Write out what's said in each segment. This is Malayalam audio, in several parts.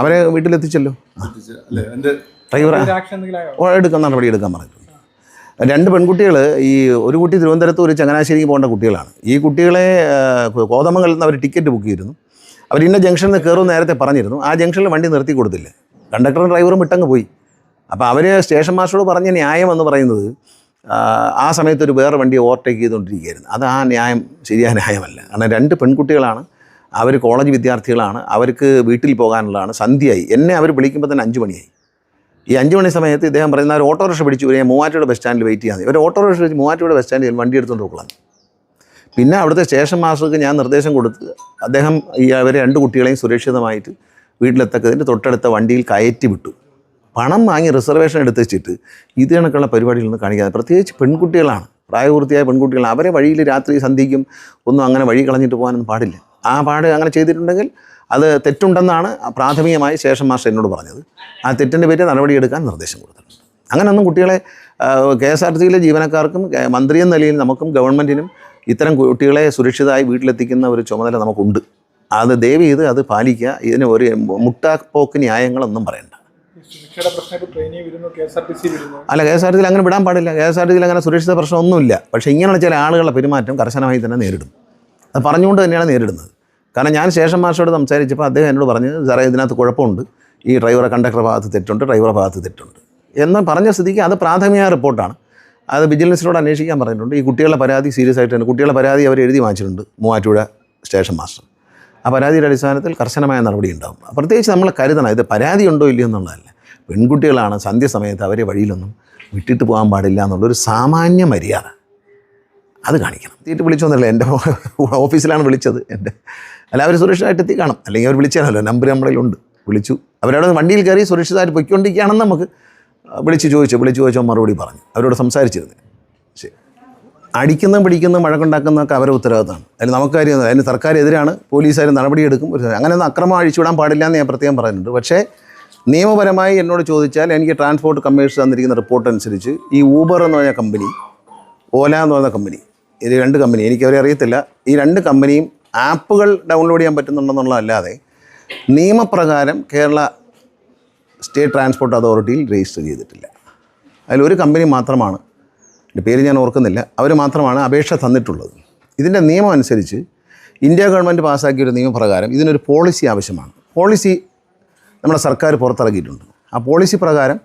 അവരെ വീട്ടിലെത്തിച്ചല്ലോ. എടുക്കാൻ നടപടി എടുക്കാൻ പറഞ്ഞിട്ടുണ്ട്. രണ്ട് പെൺകുട്ടികൾ ഈ ഒരു കുട്ടി തിരുവനന്തപുരത്ത് ഒരു ചങ്ങനാശ്ശേരിക്ക് പോകേണ്ട കുട്ടികളാണ്. ഈ കുട്ടികളെ കോതമംഗലത്ത് നിന്ന് അവർ ടിക്കറ്റ് ബുക്ക് ചെയ്തിരുന്നു. അവർ ഇന്ന ജംഗ്ഷനിൽ നിന്ന് കയറും നേരത്തെ പറഞ്ഞിരുന്നു. ആ ജംഗ്ഷനിൽ വണ്ടി നിർത്തി കൊടുത്തില്ല? കണ്ടക്ടറും ഡ്രൈവറും വിട്ടങ്ങ് പോയി. അപ്പോൾ അവർ സ്റ്റേഷൻ മാസ്റ്ററോട് പറഞ്ഞ ന്യായം എന്ന് പറയുന്നത് ആ, ആ സമയത്ത് ഒരു വേറെ വണ്ടി ഓവർടേക്ക് ചെയ്തുകൊണ്ടിരിക്കുകയായിരുന്നു. അത് ആ ന്യായം ശരിയായ ന്യായമല്ല. കാരണം രണ്ട് പെൺകുട്ടികളാണ് അവർ കോളേജ് വിദ്യാർത്ഥികളാണ് അവർക്ക് വീട്ടിൽ പോകാനുള്ളതാണ് സന്ധ്യയായി. എന്നെ അവർ വിളിക്കുമ്പോൾ തന്നെ അഞ്ച് മണിയായി. ഈ അഞ്ച് മണി സമയത്ത് ഇദ്ദേഹം പറയുന്ന ഒരു ഓട്ടോറിക്ഷ പിടിച്ചു ഇവരെ മൂവാറ്റുപുഴ ബസ് സ്റ്റാൻഡിൽ വെയിറ്റ് ചെയ്യാൻ. ഒരു ഓട്ടോറിക്ഷ വെച്ച് മൂവാറ്റുപുഴ ബസ് സ്റ്റാൻഡിൽ വണ്ടി എടുത്തുകൊണ്ട് പോകളാണ് പിന്നെ അവിടുത്തെ സ്റ്റേഷൻ മാസ്റ്റർക്ക് ഞാൻ നിർദ്ദേശം കൊടുത്ത് അദ്ദേഹം ഈ അവരെ രണ്ട് കുട്ടികളെയും സുരക്ഷിതമായിട്ട് വീട്ടിലെത്തക്കതിന്റെ തൊട്ടടുത്ത വണ്ടിയിൽ കയറ്റി വിട്ടു. പണം വാങ്ങി റിസർവേഷൻ എടുത്ത് വെച്ചിട്ട് ഇത് കണക്കുള്ള പരിപാടികളൊന്നും കാണിക്കാതെ പ്രത്യേകിച്ച് പെൺകുട്ടികളാണ്. പ്രായപൂർത്തിയായ പെൺകുട്ടികളാണ്. അവരെ വഴിയിൽ രാത്രി സന്ധിക്കും ഒന്നും അങ്ങനെ വഴി കളഞ്ഞിട്ട് പോകാനൊന്നും പാടില്ല. ആ പാട് അങ്ങനെ ചെയ്തിട്ടുണ്ടെങ്കിൽ അത് തെറ്റുണ്ടെന്നാണ് പ്രാഥമികമായി ശേഷം മാസ്റ്റർ എന്നോട് പറഞ്ഞത്. ആ തെറ്റിന്റെ പേരിൽ നടപടിയെടുക്കാൻ നിർദ്ദേശം കൊടുത്തിട്ടുണ്ട്. അങ്ങനെയൊന്നും കുട്ടികളെ കെ എസ് ആർ ടി സിയിലെ ജീവനക്കാർക്കും മന്ത്രി എന്ന നിലയിൽ നമുക്കും ഗവൺമെന്റിനും ഇത്തരം കുട്ടികളെ സുരക്ഷിതമായി വീട്ടിലെത്തിക്കുന്ന ഒരു ചുമതല നമുക്കുണ്ട്. അത് ദയവ് ചെയ്ത് അത് പാലിക്കുക. ഇതിന് ഒരു മുട്ടാപ്പോക്ക് ന്യായങ്ങളൊന്നും പറയണ്ട. അല്ല കെ എസ് ആർ ടി സിയിൽ അങ്ങനെ വിടാൻ പാടില്ല. കെ എസ് ആർ ടി സിയിൽ അങ്ങനെ സുരക്ഷിത പ്രശ്നമൊന്നുമില്ല. പക്ഷേ ഇങ്ങനെയുള്ള ചില ആളുകളുടെ പെരുമാറ്റം കർശനമായി തന്നെ നേരിടും അത് പറഞ്ഞുകൊണ്ട് തന്നെയാണ് നേരിടുന്നത്. കാരണം ഞാൻ ശേഷം മാഷോട് സംസാരിച്ചപ്പോൾ അദ്ദേഹം എന്നോട് പറഞ്ഞു സാറേ ഇതിനകത്ത് കുഴപ്പമുണ്ട്. ഈ ഡ്രൈവറെ കണ്ടക്ടർ ഭാഗത്ത് തെറ്റുണ്ട് ഡ്രൈവറെ ഭാഗത്ത് തെറ്റുണ്ട്. എന്ന് പറഞ്ഞ സ്ഥിതിക്ക് അത് പ്രാഥമിക റിപ്പോർട്ടാണ്. അത് വിജിലൻസിനോട് അന്വേഷിക്കാൻ പറഞ്ഞിട്ടുണ്ട്. ഈ കുട്ടികളുടെ പരാതി സീരിയസ് ആയിട്ടുണ്ട്. കുട്ടികളുടെ പരാതി അവർ എഴുതി വാങ്ങിച്ചിട്ടുണ്ട് മൂവാറ്റുപുഴ സ്റ്റേഷൻ മാസ്റ്റർ. ആ പരാതിയുടെ അടിസ്ഥാനത്തിൽ കർശനമായ നടപടി ഉണ്ടാകും പ്രത്യേകിച്ച് നമ്മൾ കരുതണം ഇത് പരാതി ഉണ്ടോ ഇല്ലയോ എന്നുള്ളതല്ല. പെൺകുട്ടികളാണ് സന്ധ്യ സമയത്ത് അവരെ വഴിയിലൊന്നും വിട്ടിട്ട് പോകാൻ പാടില്ല എന്നുള്ളൊരു സാമാന്യ മര്യാദ. അത് കാണിക്കണം. തീറ്റ് വിളിച്ചൊന്നുമില്ല എന്റെ ഓഫീസിലാണ് വിളിച്ചത്. എന്റെ അല്ല അവർ സുരക്ഷിതമായിട്ട് എത്തി കാണും. അല്ലെങ്കിൽ അവർ വിളിച്ചാണല്ലോ നമ്പർ നമ്മളിലുണ്ട് വിളിച്ചു. അവരവിടെ വണ്ടിയിൽ കയറി സുരക്ഷിതമായിട്ട് പൊയ്ക്കൊണ്ടിരിക്കുകയാണെന്ന് നമുക്ക് വിളിച്ച് ചോദിച്ചു. വിളിച്ച് ചോദിച്ചോ മറുപടി പറഞ്ഞു. അവരോട് സംസാരിച്ചിരുന്നു. ശരി. അടിക്കുന്നതും പിടിക്കുന്നതും വഴക്കുണ്ടാക്കുന്നതൊക്കെ അവരുടെ ഉത്തരവാദിത്തമാണ്. അതിന് നമുക്ക് അതിന് സർക്കാർ എതിരാണ് പോലീസുകാർ നടപടിയെടുക്കും അങ്ങനെയൊന്നും അക്രമം അഴിച്ചുവിടാൻ പാടില്ല എന്ന് ഞാൻ പ്രത്യേകം പറഞ്ഞിട്ടുണ്ട് പക്ഷേ നിയമപരമായി എന്നോട് ചോദിച്ചാൽ എനിക്ക് ട്രാൻസ്പോർട്ട് കമ്മീഷൻ തന്നിരിക്കുന്ന റിപ്പോർട്ട് അനുസരിച്ച് ഈ ഊബർ എന്ന് പറഞ്ഞ കമ്പനി ഓല എന്ന് പറഞ്ഞ കമ്പനി ഇത് രണ്ട് കമ്പനി എനിക്ക് അവരെ അറിയത്തില്ല. ഈ രണ്ട് കമ്പനിയും ആപ്പുകൾ ഡൗൺലോഡ് ചെയ്യാൻ പറ്റുന്നുണ്ടെന്നുള്ളതല്ലാതെ നിയമപ്രകാരം കേരള സ്റ്റേറ്റ് ട്രാൻസ്പോർട്ട് അതോറിറ്റിയിൽ രജിസ്റ്റർ ചെയ്തിട്ടില്ല. അതിലൊരു കമ്പനി മാത്രമാണ് എന്റെ പേര് ഞാൻ ഓർക്കുന്നില്ല അവർ മാത്രമാണ് അപേക്ഷ തന്നിട്ടുള്ളത്. ഇതിന്റെ നിയമം അനുസരിച്ച് ഇന്ത്യ ഗവൺമെന്റ് പാസ്സാക്കിയ ഒരു നിയമപ്രകാരം ഇതിനൊരു പോളിസി ആവശ്യമാണ്. പോളിസി നമ്മുടെ സർക്കാർ പുറത്തിറക്കിയിട്ടുണ്ട്. ആ പോളിസി പ്രകാരം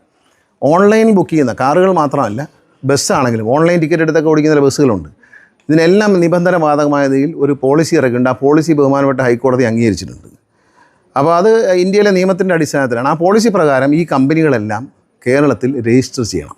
ഓൺലൈൻ ബുക്ക് ചെയ്യുന്ന കാറുകൾ മാത്രമല്ല ബസ്സാണെങ്കിലും ഓൺലൈൻ ടിക്കറ്റ് എടുത്തൊക്കെ ഓടിക്കുന്ന ബസ്സുകളുണ്ട്. ഇതിനെല്ലാം നിബന്ധന ബാധകമായതിൽ ഒരു പോളിസി ഇറക്കുന്നുണ്ട്. ആ പോളിസി ബഹുമാനപ്പെട്ട ഹൈക്കോടതി അംഗീകരിച്ചിട്ടുണ്ട്. അപ്പോൾ അത് ഇന്ത്യയിലെ നിയമത്തിന്റെ അടിസ്ഥാനത്തിലാണ്. ആ പോളിസി പ്രകാരം ഈ കമ്പനികളെല്ലാം കേരളത്തിൽ രജിസ്റ്റർ ചെയ്യണം.